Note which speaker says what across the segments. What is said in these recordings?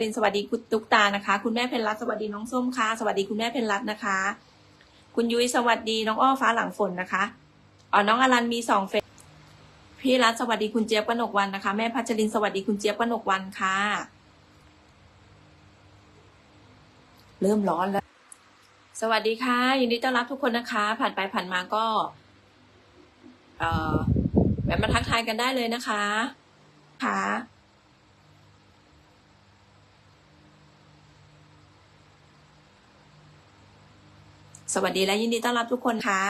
Speaker 1: เป็นสวัสดีคุณตุ๊กตานะคะ คุณแม่เพนรัตสวัสดีน้องส้มค่ะ สวัสดีคุณแม่เพนรัตนะคะ คุณยุ้ยสวัสดีน้องอ้อฟ้าหลังฝนนะคะอ๋อน้องอลันมีสองเฟซพี่รัตสวัสดีคุณเจี๊ยบกนกวันนะคะ แม่พัชรินสวัสดีคุณเจี๊ยบกนกวันค่ะ เริ่มร้อนแล้ว สวัสดีค่ะยินดีต้อนรับทุกคนนะคะ ผ่านไปผ่านมาก็ เอ่อแบบมาทักทายกันได้เลยนะคะค่ะ สวัสดีและยินดีต้อนรับทุกคนค่ะ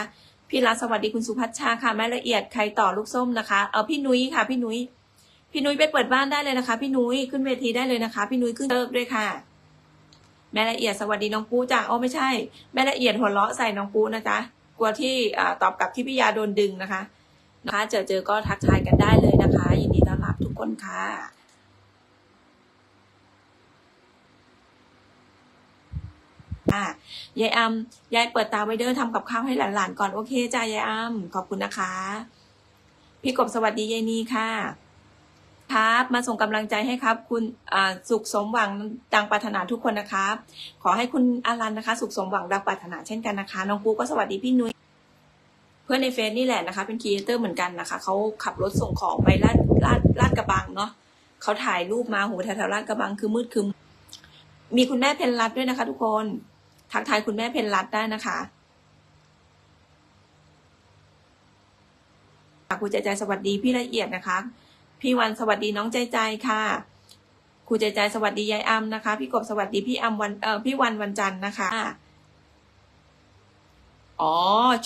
Speaker 1: พี่รัสวัสดีคุณสุพัชชาค่ะแม่ละเอียดใครต่อลูกส้มนะคะ เอาพี่นุ้ยค่ะ พี่นุ้ยพี่นุ้ยไปเปิดบ้านได้เลยนะคะ พี่นุ้ยขึ้นเวทีได้เลยนะคะ พี่นุ้ยขึ้นเติบด้วยค่ะ แม่ละเอียดสวัสดีน้องปูจ้าอ๋อไม่ใช่ แม่ละเอียดหัวเราะใส่น้องปูนะจ๊ะกลัวที่ตอบกลับที่พี่ยาโดนดึงนะคะนะคะ เจอเจอก็ทักทายกันได้เลยนะคะ ยินดีต้อนรับทุกคนค่ะ่ะ ยายอำยายเปิดตาไว้เด้อทำกับข้าวให้หลานๆก่อนโอเคจ้ายายอำขอบคุณนะคะ พี่กบสวัสดียายนีค่ะ ครับ มาส่งกำลังใจให้ครับ คุณสุขสมหวังดังปรารถนาทุกคนนะครับ ขอให้คุณอารันนะคะ สุขสมหวังดังปรารถนาเช่นกันนะคะ น้องปูก็สวัสดีพี่นุ้ยเพื่อนในเฟซนี่แหละนะคะ เป็นครีเอเตอร์เหมือนกันนะคะเขาขับรถส่งของไปลาดลาดลาดกระบังเนาะเขาถ่ายรูปมาโหแถวๆลาดกระบังคือมืดคือมีคุณแม่เพนรัตด้วยนะคะทุกคน ทักทายคุณแม่เพนรัตได้นะคะคุณใจใจสวัสดีพี่ละเอียดนะคะ พี่วันสวัสดีน้องใจใจค่ะครูใจใจสวัสดียายอำนะคะ พี่กบสวัสดีพี่อำวันเออพี่วันวันจันทร์นะคะ อ๋อ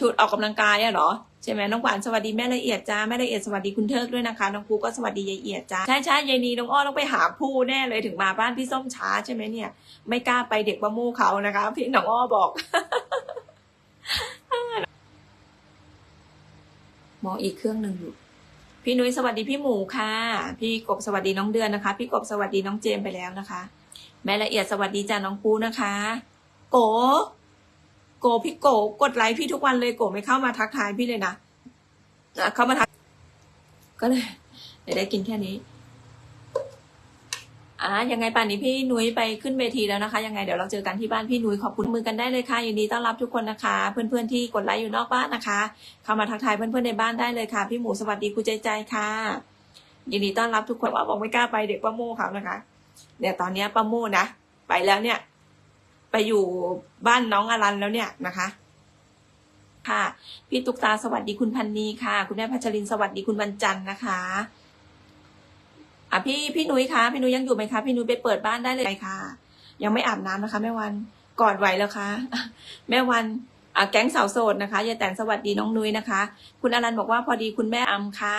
Speaker 1: ชุดออกกำลังกายอะเหรอใช่ไหมน้องหวานสวัสดีแม่ละเอียดจ้าแม่ละเอียดสวัสดีคุณเทิกด้วยนะคะน้องปูก็สวัสดียายเอียดจ้าใช่ใช่ยายนีน้องอ้อต้องไปหาผู้แน่เลยถึงมาบ้านพี่ส้มช้าใช่ไหมเนี่ย ไม่กล้าไปเด็กประมู่เขานะคะ พี่น้องอ้อบอกมองอีกเครื่องหนึ่งอยู่พี่นุ้ยสวัสดีพี่หมูค่ะ พี่กบสวัสดีน้องเดือนนะคะ พี่กบสวัสดีน้องเจมไปแล้วนะคะ แม่ละเอียดสวัสดีจ้าน้องปูนะคะ โก โกพี่โกกดไลค์พี่ทุกวันเลยโกไม่เข้ามาทักทายพี่เลยนะอะเข้ามาทัก ก็เลยเดี๋ยวได้กินแค่นี้อ่ายังไงป่านนี้พี่นุ้ยไปขึ้นเวทีแล้วนะคะ ยังไงเดี๋ยวเราเจอกันที่บ้านพี่นุ้ยขอบคุณมือกันได้เลยค่ะยินดีต้อนรับทุกคนนะคะ เพื่อนๆที่กดไลค์อยู่นอกบ้านนะคะ เข้ามาทักทายเพื่อนๆในบ้านได้เลยค่ะ พี่หมูสวัสดีครูใจใจค่ะยินดีต้อนรับทุกคนว่าบอกไม่กล้าไปเด็กป้าโม่เขานะคะเนี่ยตอนนี้ป้าโม่นะไปแล้วเนี่ย ไปอยู่บ้านน้องอรันแล้วเนี่ยนะคะค่ะ พี่ตุ๊กตาสวัสดีคุณพันนีค่ะ คุณแม่พัชรินสวัสดีคุณวันจันต์นะคะอะพี่พี่นุ้ยคะพี่นุ้ยยังอยู่ไหมคะพี่นุ้ยไปเปิดบ้านได้เลยค่ะ ยังไม่อาบน้ำนะคะแม่วันกอนไหวแล้วคะ แม่วันอะแก๊งสาวโสดนะคะยายแตนสวัสดีน้องนุ้ยนะคะ คุณอรันบอกว่าพอดีคุณแม่อำค่ะ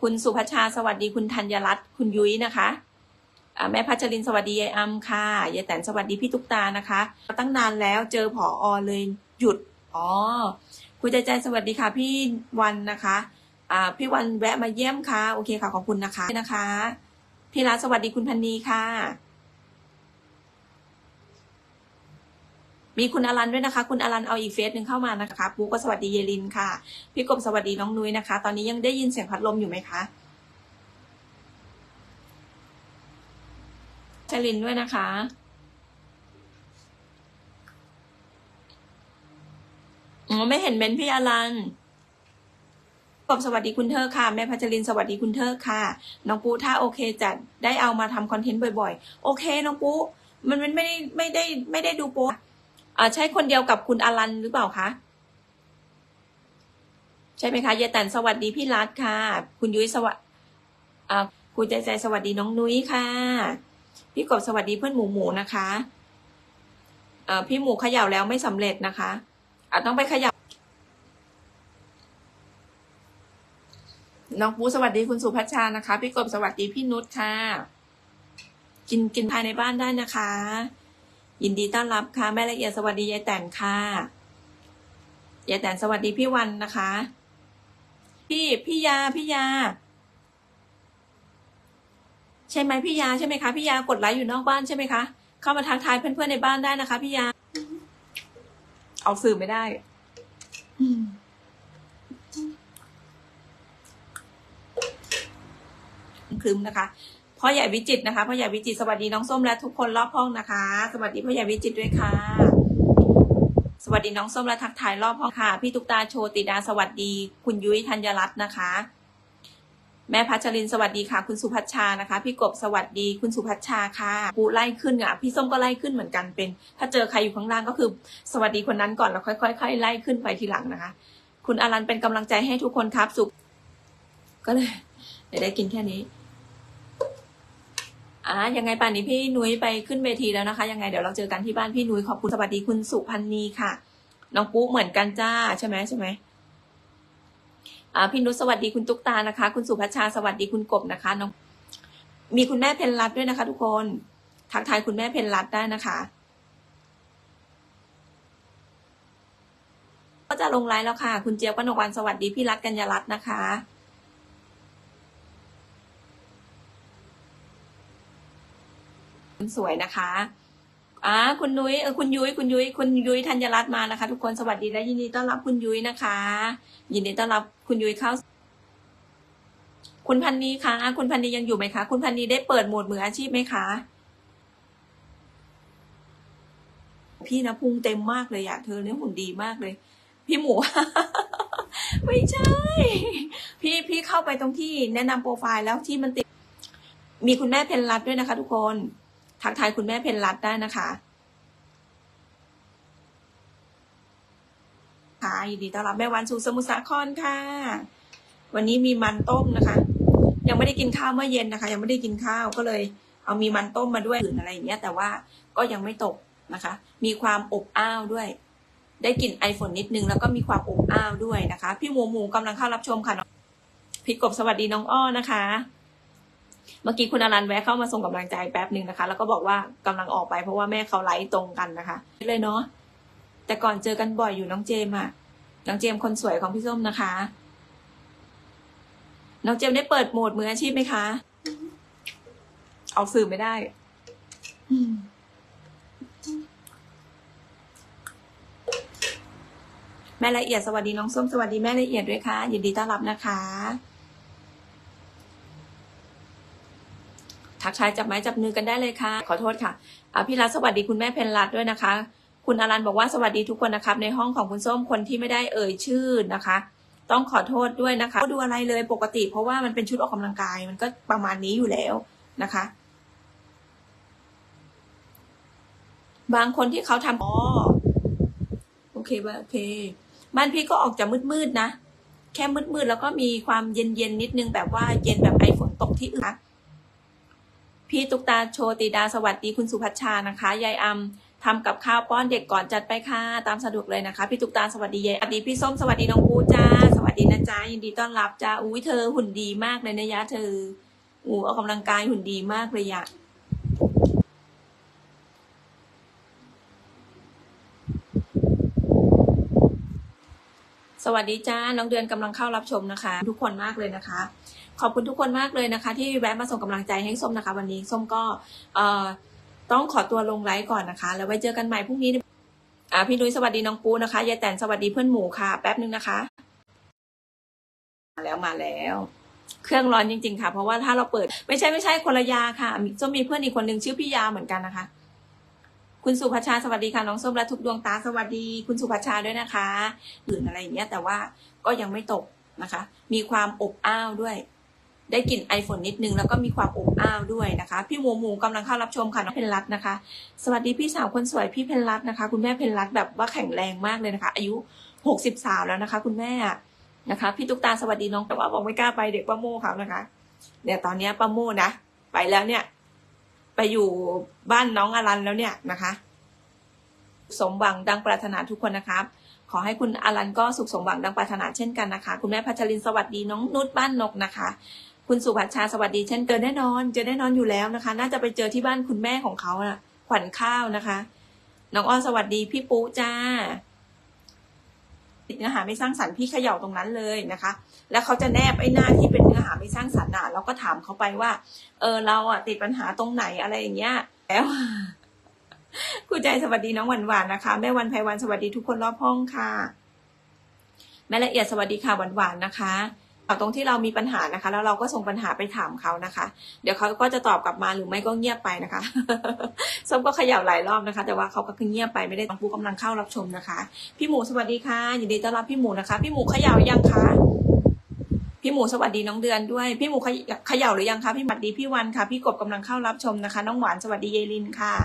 Speaker 1: คุณสุภชาสวัสดีคุณธัญรัตน์คุณยุ้ยนะคะ แม่พัชรินสวัสดียายอำค่ะยายแตนสวัสดีพี่ตุ๊กตานะคะ ตั้งนานแล้วเจอผออเลยหยุดอ๋อคุณใจใจสวัสดีค่ะ พี่วันนะคะอ่าพี่วันแวะมาเยี่ยมค่ะ โอเคค่ะขอบคุณนะคะนะคะ พี่รัสวัสดีคุณพันนีค่ะ มีคุณอลันด้วยนะคะ คุณอลันเอาอีกเฟซหนึ่งเข้ามานะคะปูก็สวัสดีเยลินค่ะ พี่กบสวัสดีน้องนุ้ยนะคะ ตอนนี้ยังได้ยินเสียงพัดลมอยู่ไหมคะ ชลินด้วยนะคะ อ๋อ ไม่เห็นเมนพี่อลันกบสวัสดีคุณเธอค่ะ แม่พัชรินสวัสดีคุณเธอค่ะ น้องปูถ้าโอเคจะได้เอามาทำคอนเทนต์บ่อยๆ โอเค น้องปูมันมันไม่ได้ไม่ได้ไม่ได้ดูโปอ่าใช่คนเดียวกับคุณอลันหรือเปล่าคะใช่ไหมคะเยแตนสวัสดีพี่รัฐค่ะ คุณยุ้ยสวัสดีอ่าคุณใจใจสวัสดีน้องนุ้ยค่ะ พี่กบสวัสดีเพื่อนหมูหมูนะคะเอ่อพี่หมูเขย่าแล้วไม่สำเร็จนะคะอะต้องไปเขย่าน้องปูสวัสดีคุณสุพัชชานะคะ พี่กบสวัสดีพี่นุชค่ะ กินกินภายในบ้านได้นะคะ ยินดีต้อนรับค่ะ แม่ละเอียดสวัสดียายแตนค่ะยายแตนสวัสดีพี่วันนะคะ พี่พี่ยาพี่ยา ใช่ไหมพี่ยาใช่ไหมคะพี่ยากดไลค์อยู่นอกบ้านใช่ไหมคะเข้ามาทักทายเพื่อนๆในบ้านได้นะคะพี่ยาเอาสื่อไม่ได้อืมครึ้มนะคะพ่อใหญ่วิจิตรนะคะพ่อใหญ่วิจิตรสวัสดีน้องส้มและทุกคนรอบห้องนะคะ สวัสดีพ่อใหญ่วิจิตรด้วยค่ะ สวัสดีน้องส้มและทักทายรอบห้องค่ะ พี่ตุ๊กตาโชติดาสวัสดี คุณยุ้ยธัญรัตน์นะคะ แม่พัชรินสวัสดีค่ะ คุณสุพัชชานะคะ พี่กบสวัสดี คุณสุพัชชาค่ะปูไล่ขึ้นอะพี่ส้มก็ไล่ขึ้นเหมือนกันเป็น ถ้าเจอใครอยู่ข้างล่างก็คือ สวัสดีคนนั้นก่อนแล้วค่อยๆไล่ขึ้นไปทีหลังนะคะ คุณอารันเป็นกำลังใจให้ทุกคนครับสุข ก็เลยเดี๋ยวได้กินแค่นี้อ่ายังไงป่านนี้พี่นุ้ยไปขึ้นเวทีแล้วนะคะ ยังไงเดี๋ยวเราเจอกันที่บ้านพี่นุ้ยขอบคุณสวัสดีคุณสุพันนีค่ะน้องปุ๊เหมือนกันจ้าใช่ไหมใช่ไหม พี่นุชสวัสดีคุณตุ๊กตานะคะ คุณสุพัชชาสวัสดีคุณกบนะคะน้องมีคุณแม่เพนรัตด้วยนะคะ ทุกคนทักทายคุณแม่เพนรัตได้นะคะ ก็จะลงไลน์แล้วค่ะ คุณเจี๊ยบกนกวันสวัสดีพี่รัตกัญญารัตน์นะคะสวยนะคะ อ่าคุณนุ้ยเออคุณยุ้ยคุณยุ้ยคุณยุ้ยธัญรัตน์มานะคะ ทุกคนสวัสดีและยินดีต้อนรับคุณยุ้ยนะคะ ยินดีต้อนรับคุณยุ้ยเข้า คุณพันนีคะคุณพันนียังอยู่ไหมคะ คุณพันนีได้เปิดหมวดมืออาชีพไหมคะ พี่นะพุงเต็มมากเลยอะเธอเนี่ยหุ่นดีมากเลย พี่หมูไม่ใช่ พี่พี่เข้าไปตรงที่แนะนำโปรไฟล์แล้วที่มันติด มีคุณแม่เพนรัตด้วยนะคะ ทุกคน ทักทายคุณแม่เพนรัตได้นะคะค่ะยินดีต้อนรับแม่วันสู่สมุทรสาครค่ะ วันนี้มีมันต้มนะคะ ยังไม่ได้กินข้าวเมื่อเย็นนะคะ ยังไม่ได้กินข้าวก็เลย เอามีมันต้มมาด้วยอื่นอะไรอย่างเงี้ย แต่ว่าก็ยังไม่ตกนะคะ มีความอบอ้าวด้วย ได้กลิ่นไอฝนนิดนึงแล้วก็มีความอบอ้าวด้วยนะคะ พี่หมูหมูกำลังเข้ารับชมค่ะน้องพี่กบสวัสดีน้องอ้อนะคะ เมื่อกี้คุณอรันแวะเข้ามาส่งกำลังใจแป๊บหนึ่งนะคะ แล้วก็บอกว่ากำลังออกไปเพราะว่าแม่เขาไลฟ์ตรงกันนะคะ เลยเนาะแต่ก่อนเจอกันบ่อยอยู่น้องเจมอะน้องเจมคนสวยของพี่ส้มนะคะ น้องเจมได้เปิดโหมดมืออาชีพไหมคะเอาสื่อไม่ได้แม่ละเอียดสวัสดีน้องส้มสวัสดีแม่ละเอียดด้วยค่ะยินดีต้อนรับนะคะ ทักทายจับไม้จับมือกันได้เลยค่ะ ขอโทษค่ะอพี่รัฐสวัสดีคุณแม่เพนรัตด้วยนะคะ คุณอารันบอกว่าสวัสดีทุกคนนะครับ ในห้องของคุณส้มคนที่ไม่ได้เอ่ยชื่อนะคะ ต้องขอโทษด้วยนะคะก็ดูอะไรเลยปกติ เพราะว่ามันเป็นชุดออกกำลังกาย มันก็ประมาณนี้อยู่แล้วนะคะ บางคนที่เขาทำอ๋อโอเคว่าโอเคบ้านพี่ก็ออกจะมืดๆนะ แค่มืดๆแล้วก็มีความเย็นๆนิดนึงแบบว่าเย็นแบบไอฝนตกที่อื่นนะ พี่ตุกตาโชติดาสวัสดีคุณสุพัชชานะคะยายอำทำกับข้าวป้อนเด็กก่อนจัดไปค่ะตามสะดวกเลยนะคะ พี่ตุกตาสวัสดียายสวัสดีพี่ส้มสวัสดีน้องปูจ้าสวัสดีนะจ๊ะยินดีต้อนรับจ้าอุ้ยเธอหุ่นดีมากเลยนะยะเธออู้ออกกำลังกายหุ่นดีมากเลยอะ วัสดีจ้า น้องเดือนกำลังเข้ารับชมนะคะ ทุกคนมากเลยนะคะ ขอบคุณทุกคนมากเลยนะคะ ที่แวะมาส่งกำลังใจให้ส้มนะคะ วันนี้ส้มก็เอ่อต้องขอตัวลงไลฟ์ก่อนนะคะ แล้วไว้เจอกันใหม่พรุ่งนี้อ่าพี่นุ้ยสวัสดีน้องปูนะคะยายแตนสวัสดีเพื่อนหมูค่ะแป๊บนึงนะคะมาแล้วมาแล้ว เครื่องร้อนจริง ๆ ค่ะ เพราะว่าถ้าเราเปิด ไม่ใช่ไม่ใช่คนละยาค่ะมีส้มมีเพื่อนอีกคนนึงชื่อพี่ยาเหมือนกันนะคะ คุณสุภาชาสวัสดีค่ะน้องส้มและทุกดวงตาสวัสดี คุณสุภาชาด้วยนะคะอื่นอะไรอย่างเงี้ยแต่ว่าก็ยังไม่ตกนะคะ มีความอบอ้าวด้วย ได้กลิ่นไอฝนนิดนึงแล้วก็มีความอบอ้าวด้วยนะคะ พี่หมูหมูกำลังเข้ารับชมค่ะน้องเพนรัตนะคะ สวัสดีพี่สาวคนสวยพี่เพนรัตนะคะ คุณแม่เพนรัตแบบว่าแข็งแรงมากเลยนะคะ อายุหกสิบสามแล้วนะคะ คุณแม่นะคะพี่ตุ๊กตาสวัสดีน้องแต่ว่าบอกไม่กล้าไปเด็กป้าโม่เขานะคะเนี่ยตอนนี้ป้าโม่นะไปแล้วเนี่ย ไปอยู่บ้านน้องอรันแล้วเนี่ยนะคะ สมหวังดังปรารถนาทุกคนนะครับ ขอให้คุณอรันก็สุขสมหวังดังปรารถนาเช่นกันนะคะ คุณแม่พัชรินสวัสดีน้องนุชบ้านนกนะคะ คุณสุภัชชาสวัสดีเช่นเกินแน่นอนเจอแน่นอนอยู่แล้วนะคะ น่าจะไปเจอที่บ้านคุณแม่ของเขานะขวัญข้าวนะคะ น้องอ้อสวัสดีพี่ปุ๊จ้า ติดเนื้อหาไม่สร้างสรรค์พี่เขย่าตรงนั้นเลยนะคะ แล้วเขาจะแนบไอ้หน้าที่เป็นเนื้อหาไม่สร้างสรรค์อะเราก็ถามเขาไปว่า เออเราอะติดปัญหาตรงไหนอะไรอย่างเงี้ยแล้วคุณใจสวัสดีน้องหวานหวานนะคะ แม่วันไพวันสวัสดีทุกคนรอบห้องค่ะ แม่ละเอียดสวัสดีค่ะหวานหวานนะคะ เอาตรงที่เรามีปัญหานะคะ แล้วเราก็ส่งปัญหาไปถามเขานะคะ เดี๋ยวเขาก็จะตอบกลับมาหรือไม่ก็เงียบไปนะคะส้มก็เขย่าหลายรอบนะคะ แต่ว่าเขาก็คือเงียบไปไม่ได้น้องปูกำลังเข้ารับชมนะคะ พี่หมูสวัสดีค่ะยินดีต้อนรับพี่หมูนะคะ พี่หมูเขย่ายังคะพี่หมูสวัสดีน้องเดือนด้วย พี่หมูเขยเขย่าหรือยังคะพี่หมัดดีพี่วันค่ะ พี่กบกำลังเข้ารับชมนะคะ น้องหวานสวัสดีเยลินค่ะ